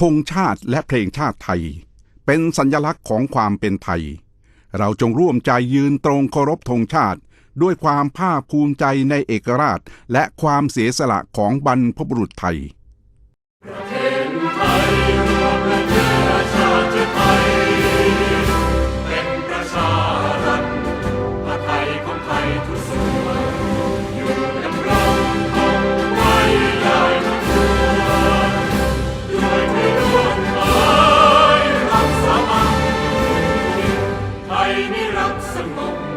ธงชาติและเพลงชาติไทย เป็นสัญลักษณ์ของความเป็นไทย เราจงร่วมใจยืนตรงเคารพธงชาติ ด้วยความภาคภูมิใจในเอกราช และความเสียสละของบรรพบุรุษไทยเป็นประชารัฐไทยของไทยทุกส่ out some more.